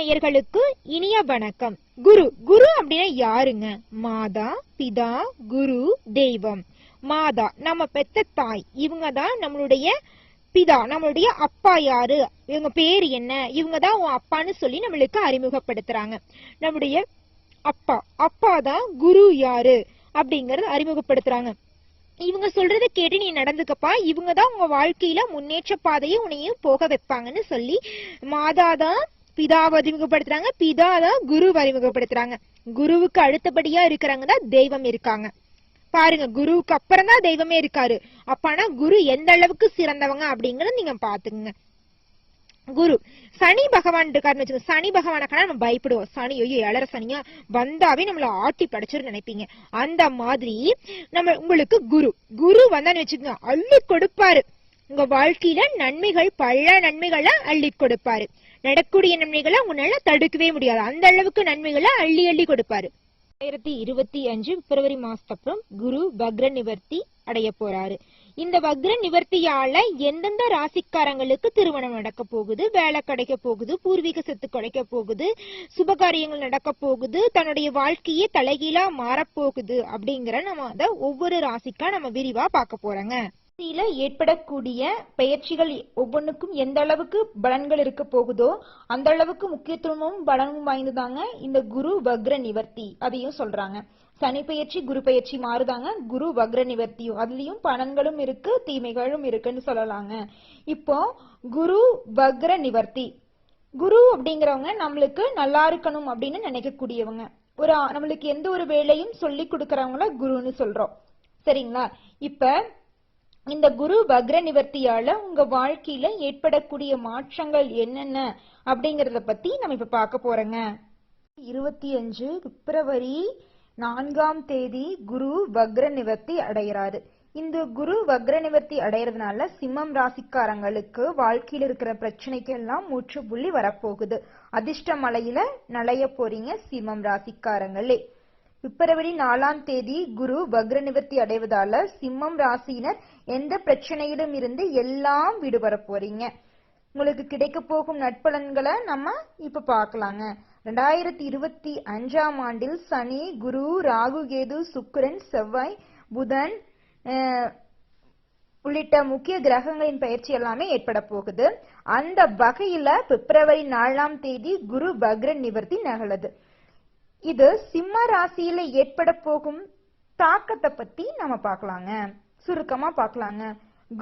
நேயர்களுக்கு இனிய வணக்கம். குரு குரு அப்படின்னா யாருங்க? மாதா பிதா குரு தெய்வம். மாதா நம்ம பெத்த தாய். இவங்க தான் நம்மளுடைய பிதா நம்மளுடைய அப்பா யாரு? இவங்க பேர் என்ன? இவங்க தான் உன் அப்பான்னு சொல்லி நம்மளுக்கு அறிமுகப்படுத்துறாங்க. நம்முடைய அப்பா அப்பா தான் குரு யாரு? அப்படிங்கறத அறிமுகப்படுத்துறாங்க. இவங்க சொல்றத கேட்டு நீ நடந்துக்கப்பா. இவங்க தான் உங்க வாழ்க்கையில முன்னேற்ற பாதையை உன்னையும் போக வைப்பாங்கன்னு சொல்லி மாதா தான் பிதாவை அறிமுகப்படுத்துறாங்க. பிதா தான் குருவை அறிமுகப்படுத்துறாங்க. குருவுக்கு அடுத்தபடியா இருக்கிறவங்க தான் தெய்வம் இருக்காங்க. பாருங்க குருவுக்கு அப்புறம் தான் தெய்வமே இருக்காரு. அப்பனா குரு எந்த அளவுக்கு சிறந்தவங்க அப்படிங்கறத நீங்க பாத்துக்குங்க குரு சனி பகவான் இருக்காருன்னு வச்சுக்கோங்க. சனி பகவானக்கான நம்ம பயப்படுவோம். சனி ஐயோ இளர சனியா? வந்தாவே நம்மள ஆட்டி படைச்சிரு நினைப்பீங்க. அந்த மாதிரி நம்ம உங்களுக்கு குரு. குரு வந்தான்னு வச்சுக்கோங்க அள்ளி கொடுப்பாரு. உங்க வாழ்க்கையில நன்மைகள் பல நன்மைகளை அள்ளி கொடுப்பாரு. நடக்கூடிய நன்மைகளை உங்களால தடுக்கவே முடியாது. அந்த அளவுக்கு நன்மைகளை அள்ளி அள்ளி கொடுப்பாரு. ரெண்டாயிரத்தி இருபத்தி அஞ்சு பிப்ரவரி மாசத்தப்புறம் குரு பக்ர நிவர்த்தி அடைய போறாரு. இந்த வக்ர நிவர்த்தியால எந்தெந்த ராசிக்காரங்களுக்கு திருமணம் நடக்க போகுது வேலை கிடைக்க போகுது பூர்வீக சொத்து கிடைக்க போகுது சுபகாரியங்கள் நடக்க போகுது தன்னுடைய வாழ்க்கையே தலைகீழா மாறப்போகுது அப்படிங்கிற நம்ம அதை ஒவ்வொரு ராசிக்கா நம்ம விரிவா பார்க்க போறோங்க. ராசியில ஏற்படக்கூடிய பயிற்சிகள் ஒவ்வொன்றுக்கும் எந்த அளவுக்கு பலன்கள் இருக்க போகுதோ அந்த அளவுக்கு முக்கியத்துவமும் பலனும் வாய்ந்ததாங்க இந்த குரு வக்ர நிவர்த்தி அதையும் சொல்றாங்க. சனி பயிற்சி குரு பயிற்சி மாறுதாங்க. குரு வக்ர நிவர்த்தியும் அதுலயும் பலன்களும் இருக்கு தீமைகளும் இருக்குன்னு சொல்லலாங்க. இப்போ குரு வக்ர நிவர்த்தி. குரு அப்படிங்கிறவங்க நம்மளுக்கு நல்லா இருக்கணும் அப்படின்னு நினைக்கக்கூடியவங்க. ஒரு நம்மளுக்கு எந்த ஒரு வேலையும் சொல்லி கொடுக்கறவங்கள குருன்னு சொல்றோம். சரிங்களா? இப்ப இந்த குரு வக்ர நிவர்த்தியால உங்க வாழ்க்கையில ஏற்படக்கூடிய மாற்றங்கள் என்னென்ன அப்படிங்கறத பத்தி நம்ம இப்ப பார்க்க போறோங்க. இருபத்தி அஞ்சு பிப்ரவரி நான்காம் தேதி குரு வக்ர நிவர்த்தி அடைகிறாரு இந்த குரு வக்ர நிவர்த்தி அடைகிறதுனால சிம்மம் ராசிக்காரங்களுக்கு வாழ்க்கையில இருக்கிற பிரச்சனைக்கு எல்லாம் முற்றுப்புள்ளி வரப்போகுது. அதிர்ஷ்ட மலையில நலைய போறீங்க சிம்மம் ராசிக்காரங்களே. பிப்ரவரி நாலாம் தேதி குரு வக்ர நிவர்த்தி அடைவதால சிம்மம் ராசியினர் எந்த பிரச்சனையிலும் இருந்து எல்லாம் விடுபட போறீங்க உங்களுக்கு கிடைக்க போகும் நட்பலன்களை நம்ம இப்ப பார்க்கலாங்க. ரெண்டாயிரத்தி இருபத்தி அஞ்சாம் ஆண்டில் சனி குரு ராகு கேது சுக்கிரன் செவ்வாய் புதன் உள்ளிட்ட முக்கிய கிரகங்களின் பயிற்சி எல்லாமே ஏற்பட போகுது. அந்த வகையில பிப்ரவரி நாலாம் தேதி குரு பக்ரன் நிவர்த்தி நகலது இது சிம்ம ராசியில ஏற்பட போகும் தாக்கத்தை பத்தி நம்ம பார்க்கலாங்க. சுருக்கமா பார்க்கலாங்க.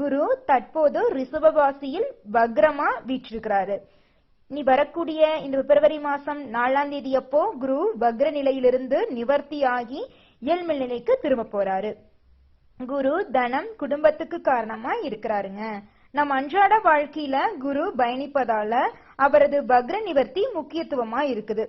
குரு தற்போது ரிஷபராசியில் வக்ரமா வீற்றிருக்கிறாரு. நீ வரக்கூடிய இந்த பிப்ரவரி மாசம் நாலாம் தேதி அப்போ குரு வக்ர நிலையிலிருந்து நிவர்த்தியாகி இயல்மில் நிலைக்கு திரும்ப போறாரு. குரு தனம் குடும்பத்துக்கு காரணமா இருக்கிறாருங்க. நம் அன்றாட வாழ்க்கையில குரு பயணிப்பதால அவரது வக்ர நிவர்த்தி முக்கியத்துவமா இருக்குது.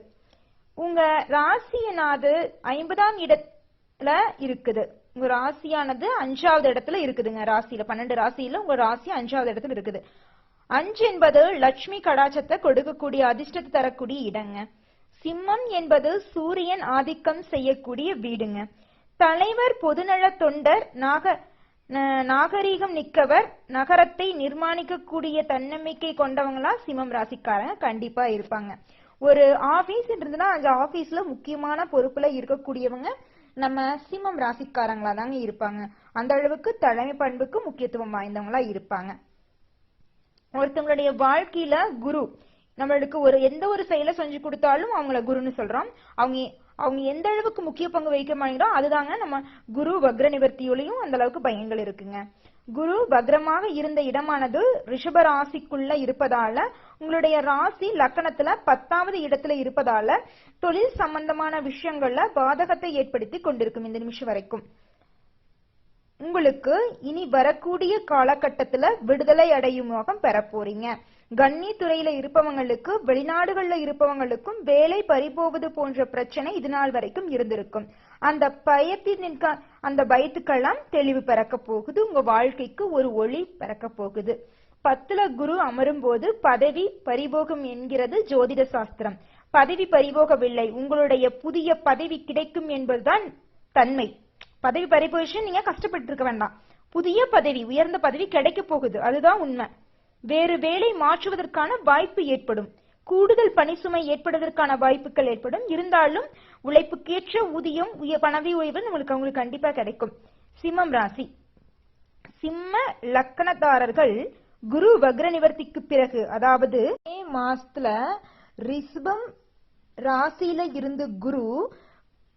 உங்க ராசியனாது ஐம்பதாம் இடத்துல இருக்குது. உங்க ராசியானது அஞ்சாவது இடத்துல இருக்குதுங்க. ராசியில பன்னெண்டு ராசியில உங்க ராசி அஞ்சாவது இடத்துல இருக்குது. அஞ்சு என்பது லட்சுமி கடாச்சத்தை கொடுக்கக்கூடிய அதிர்ஷ்டத்தை தரக்கூடிய இடங்க. சிம்மம் என்பது சூரியன் ஆதிக்கம் செய்யக்கூடிய வீடுங்க. தலைவர் பொதுநல தொண்டர் நாக நாகரீகம் நிக்கவர் நகரத்தை நிர்மாணிக்கக்கூடிய தன்னம்பிக்கை கொண்டவங்களா சிம்மம் ராசிக்காரங்க கண்டிப்பா இருப்பாங்க. ஒரு ஆபீஸ் இருந்ததுன்னா அந்த ஆபீஸ்ல முக்கியமான பொறுப்புல இருக்கக்கூடியவங்க நம்ம சிம்மம் ராசிக்காரங்களா தாங்க இருப்பாங்க. அந்த அளவுக்கு தலைமை பண்புக்கு முக்கியத்துவம் வாய்ந்தவங்களா இருப்பாங்க. ஒருத்தவங்களுடைய வாழ்க்கையில குரு நம்மளுக்கு ஒரு எந்த ஒரு செயலை செஞ்சு கொடுத்தாலும் அவங்கள குருன்னு சொல்றோம். அவங்க அவங்க எந்த அளவுக்கு முக்கிய பங்கு வகிக்க மாட்டேங்கிறோ அதுதாங்க நம்ம குரு வக்ர நிவர்த்தியோலையும் அந்த அளவுக்கு பயன்கள் இருக்குங்க. குரு வக்ரமாக இருந்த இடமானது ரிஷப ராசிக்குள்ள இருப்பதால உங்களுடைய ராசி லக்கணத்துல பத்தாவது இடத்துல இருப்பதால தொழில் சம்பந்தமான விஷயங்கள்ல பாதகத்தை ஏற்படுத்தி கொண்டிருக்கும் இந்த நிமிஷம் வரைக்கும். உங்களுக்கு இனி வரக்கூடிய காலகட்டத்துல விடுதலை அடையும் யோகம் பெற போறீங்க கன்னி துறையில இருப்பவங்களுக்கு வெளிநாடுகள்ல இருப்பவங்களுக்கும் வேலை பறிபோவது போன்ற பிரச்சனை இது நாள் வரைக்கும் இருந்திருக்கும். அந்த பயத்தின் அந்த பயத்துக்கெல்லாம் தெளிவு பிறக்க போகுது. உங்க வாழ்க்கைக்கு ஒரு ஒளி பிறக்க போகுது. பத்துல குரு அமரும் போது பதவி பரிபோகம் என்கிறது ஜோதிட சாஸ்திரம். பதவி பறிபோகவில்லை. உங்களுடைய புதிய பதவி கிடைக்கும் என்பதுதான் தன்மை. பதவி பறிபோச்சு நீங்க கஷ்டப்பட்டு இருக்க வேண்டாம். புதிய பதவி உயர்ந்த பதவி கிடைக்க போகுது. அதுதான் உண்மை. வேறு வேலை மாற்றுவதற்கான வாய்ப்பு ஏற்படும். கூடுதல் பணிசுமை ஏற்படுவதற்கான வாய்ப்புகள் ஏற்படும். இருந்தாலும் உழைப்புக்கேற்ற ஊதியம் உய பணவி உயர்வு உங்களுக்கு அவங்களுக்கு கண்டிப்பா கிடைக்கும். சிம்மம் ராசி. சிம்ம லக்கணதாரர்கள் குரு வக்ர நிவர்த்திக்கு பிறகு அதாவது மே மாசத்துல ரிஷபம் ராசியில இருந்து குரு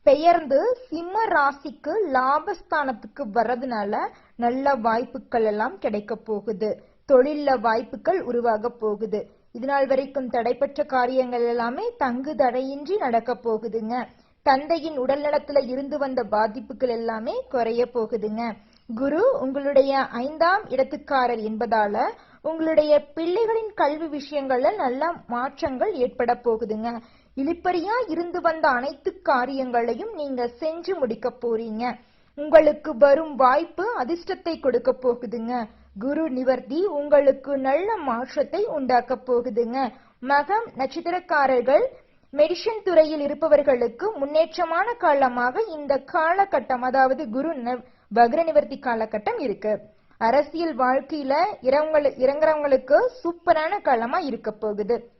பெயர்ந்து சிம்ம ராசிக்கு லாபஸ்தானத்துக்கு வர்றதுனால நல்ல வாய்ப்புகள் எல்லாம் கிடைக்க போகுது. தொழில வாய்ப்புகள் உருவாக போகுது. இதுநாள் வரைக்கும் தடைப்பட்ட காரியங்கள் எல்லாமே தங்கு தடையின்றி நடக்க போகுதுங்க. தந்தையின் உடல்நலத்துல இருந்து வந்த பாதிப்புகள் எல்லாமே குறைய போகுதுங்க. குரு உங்களுடைய ஐந்தாம் இடத்துக்காரர் என்பதால உங்களுடைய பிள்ளைகளின் கல்வி விஷயங்கள்ல நல்ல மாற்றங்கள் ஏற்பட போகுதுங்க. இழிப்பறியா இருந்து வந்த அனைத்து காரியங்களையும் நீங்க செஞ்சு முடிக்க போறீங்க. உங்களுக்கு வரும் வாய்ப்பு அதிர்ஷ்டத்தை கொடுக்க போகுதுங்க. குரு நிவர்த்தி உங்களுக்கு நல்ல மாற்றத்தை உண்டாக்க போகுதுங்க. மகம் நட்சத்திரக்காரர்கள் மெடிசன் துறையில் இருப்பவர்களுக்கு முன்னேற்றமான காலமாக இந்த காலகட்டம் அதாவது குரு ந- வக்ர நிவர்த்தி காலகட்டம் இருக்கு. அரசியல் வாழ்க்கையில இறவங்கள இறங்குறவங்களுக்கு சூப்பரான காலமா இருக்க போகுது.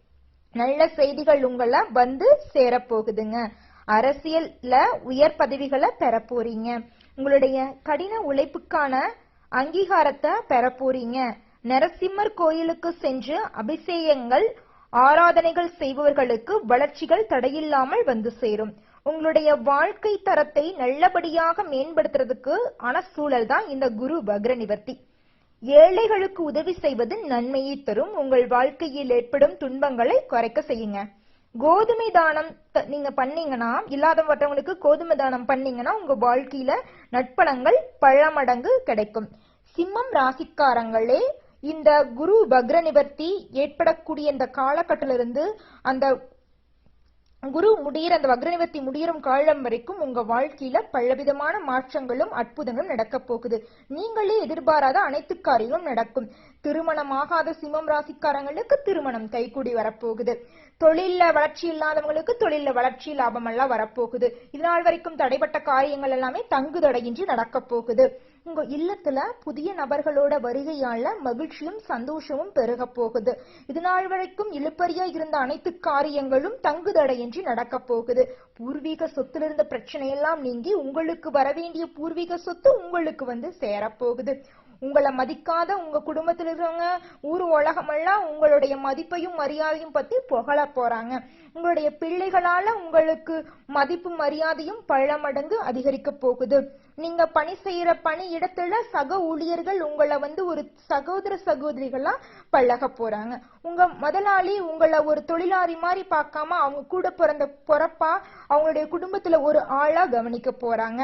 நல்ல செய்திகள் உங்களை வந்து சேரப் போகுதுங்க. அரசியல்ல உயர் பதவிகளை பெற போறீங்க. உங்களுடைய கடின உழைப்புக்கான அங்கீகாரத்தை பெற போறீங்க நரசிம்மர் கோயிலுக்கு சென்று அபிஷேகங்கள் ஆராதனைகள் செய்பவர்களுக்கு வளர்ச்சிகள் தடையில்லாமல் வந்து சேரும். உங்களுடைய வாழ்க்கை தரத்தை நல்லபடியாக மேம்படுத்துறதுக்கு ஆன சூழல் தான் இந்த குரு வக்ர நிவர்த்தி ஏழைகளுக்கு உதவி செய்வது நன்மையை தரும். உங்கள் வாழ்க்கையில் ஏற்படும் துன்பங்களை குறைக்க செய்யுங்க. கோதுமை தானம் த- நீங்க பண்ணீங்கன்னா இல்லாதவற்றவங்களுக்கு கோதுமை தானம் பண்ணீங்கன்னா உங்க வாழ்க்கையில நட்பலங்கள் பல மடங்கு கிடைக்கும். சிம்மம் ராசிக்காரங்களே இந்த குரு பக்ர நிவர்த்தி ஏற்படக்கூடிய இந்த காலகட்டிலிருந்து அந்த குரு முடியிற அந்த வக்ரநிவர்த்தி முடியிறும் காலம் வரைக்கும் உங்க வாழ்க்கையில பலவிதமான மாற்றங்களும் அற்புதங்களும் நடக்க போகுது. நீங்களே எதிர்பாராத அனைத்து காரியங்களும் நடக்கும். திருமணமாகாத சிம்மம் ராசிக்காரங்களுக்கு திருமணம் கைகூடி வரப்போகுது. தொழில வளர்ச்சி இல்லாதவங்களுக்கு தொழில வளர்ச்சி லாபம் எல்லாம் வரப்போகுது. இதனால் வரைக்கும் தடைப்பட்ட காரியங்கள் எல்லாமே தங்கு தடையின்றி நடக்க போகுது. உங்க இல்லத்துல புதிய நபர்களோட வருகையால மகிழ்ச்சியும் சந்தோஷமும் பெருக போகுது. இதுநாள் வரைக்கும் இழுப்பறியா இருந்த அனைத்து காரியங்களும் தங்குதடையின்றி நடக்க போகுது. பூர்வீக சொத்துல இருந்த பிரச்சனையெல்லாம் நீங்கி உங்களுக்கு வர வேண்டிய பூர்வீக சொத்து உங்களுக்கு வந்து சேரப்போகுது உங்களை மதிக்காத உங்க குடும்பத்தில் இருக்கிறவங்க ஊர் உலகமெல்லாம் உங்களுடைய மதிப்பையும் மரியாதையும் பத்தி புகழ போறாங்க. உங்களுடைய பிள்ளைகளால உங்களுக்கு மதிப்பு மரியாதையும் பல மடங்கு அதிகரிக்க போகுது. நீங்க பணி செய்யற பணி இடத்துல சக ஊழியர்கள் உங்களை வந்து ஒரு சகோதர சகோதரிகளா பழக போறாங்க. உங்க முதலாளி உங்களை ஒரு தொழிலாளி மாதிரி பார்க்காம அவங்க கூட பிறந்த பொறப்பா அவங்களுடைய குடும்பத்துல ஒரு ஆளா கவனிக்க போறாங்க.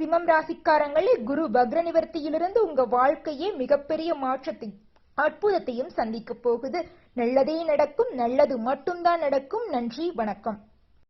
சிம்மம் ராசிக்காரங்களே குரு வக்ர நிவர்த்தியிலிருந்து உங்க வாழ்க்கையே மிகப்பெரிய மாற்றத்தை அற்புதத்தையும் சந்திக்க போகுது. நல்லதே நடக்கும் நல்லது மட்டும்தான் நடக்கும். நன்றி வணக்கம்.